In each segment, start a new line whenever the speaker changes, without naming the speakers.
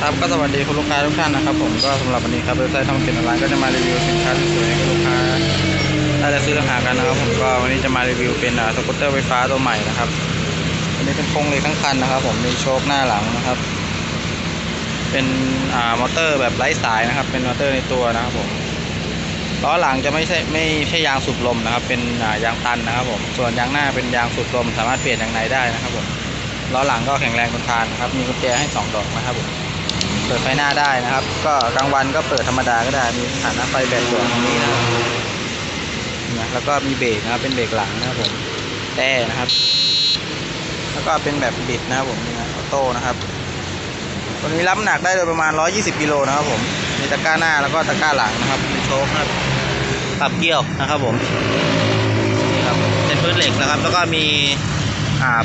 ครับก็สวัสดีคุณลูกค้าทุกท่านนะครับ ผมก็สำหรับวันนี้ครับเว็บไซต์ท่องเที่ยวออนไลน์ก็จะมารีวิวสินค้าสวยๆให้คุณลูกค้าถ้าจะซื้อราคากันนะครับ ผมก็วันนี้จะมารีวิวเป็นสกูตเตอร์ไฟฟ้าตัวใหม่นะครับอันนี้เป็นโครงเหล็กทั้งคันนะครับ ผมมีโชคหน้าหลังนะครับ เป็นอ่ามอเตอร์แบบไร้สายนะครับ เป็นมอเตอร์ในตัวนะครับผมล้อหลังจะไม่ใช่ไม่ใช่ยางสูบลมนะครับ เป็นอ่ายางตันนะครับ ผมส่วนยางหน้าเป็นยางสูบลม สามารถเปลี่ยนยางในได้นะครับผม ล้อหลังก็แข็งแรงทนทานนะครับ มีกุญแจให้สองดอกนะครับผมเปิดไฟหน้าได้นะครับ ก็กลางวันก็เปิดธรรมดาก็ได้ มีฐานะไฟแบตดวงตรงนี้นะครับนะแล้วก็มีเบรกนะครับ เป็นเบรกหลังนะครับผมแต่นะครับ แล้วก็เป็นแบบบิดนะครับผมนี่นะออโต้นะครับ ตัวนี้รับน้ำหนักได้โดยประมาณ 120กิโลนะครับผม มีตะกร้าหน้าแล้วก็ตะกร้าหลังนะครับ มีโชคครับปรับเกี่ยวนะครับผม นี่ครับ เป็นพื้นเหล็กนะครับ แล้วก็มี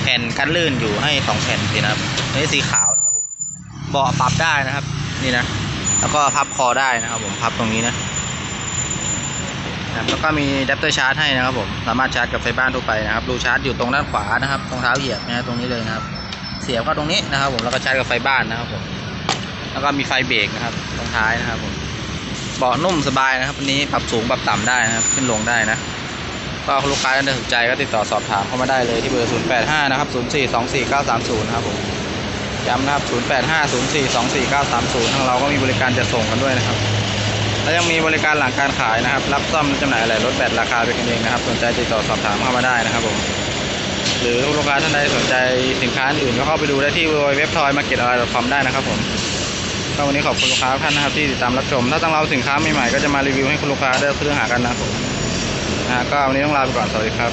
แผ่นกันลื่นอยู่ให้สองแผ่นสินะครับอันนี้สีขาวนะครับผมเบาะปรับได้นะครับ นี่นะแล้วก็พับคอได้นะครับ ผมพับตรงนี้นะแล้วก็มีอะแดปเตอร์ชาร์จให้นะครับผมสามารถชาร์จกับไฟบ้านทั่วไปนะครับรูชาร์จอยู่ตรงด้านขวานะครับตรงเท้าเหยียบนะฮะตรงนี้เลยนะครับ เสียบเข้าตรงนี้นะครับ ผมแล้วก็ชาร์จกับไฟบ้านนะครับผมแล้วก็มีไฟเบรกนะครับตรงท้ายนะครับผมเบาะนุ่มสบายนะครับวันนี้ปรับสูงปรับต่ำได้นะครับ ขึ้นลงได้นะ ก็ลูกค้าท่านใดสนใจก็ติดต่อสอบถามเข้ามาได้เลยที่เบอร์ 085 นะครับ 0424930 นะครับผมย้ำนะครับ 0850424930 ทางเราก็มีบริการจัดส่งกันด้วยนะครับ และยังมีบริการหลังการขายนะครับ รับซ่อมจำหน่ายอะไหล่รถแบตราคาเป็นกันเองนะครับ สนใจติดต่อสอบถามเข้ามาได้นะครับผม หรือลูกค้าท่านใดสนใจสินค้าอื่นก็เข้าไปดูได้ที่เว็บทอยมาเก็ตอะไรคอมได้นะครับผมก็วันนี้ขอบคุณลูกค้าท่านนะครับที่ติดตามรับชม ถ้าต้องเราสินค้าใหม่ๆก็จะมารีวิวให้คุณลูกค้าได้ซื้อหากันนะครับผม ก็วันนี้ต้องลาไปก่อนสวัสดีครับ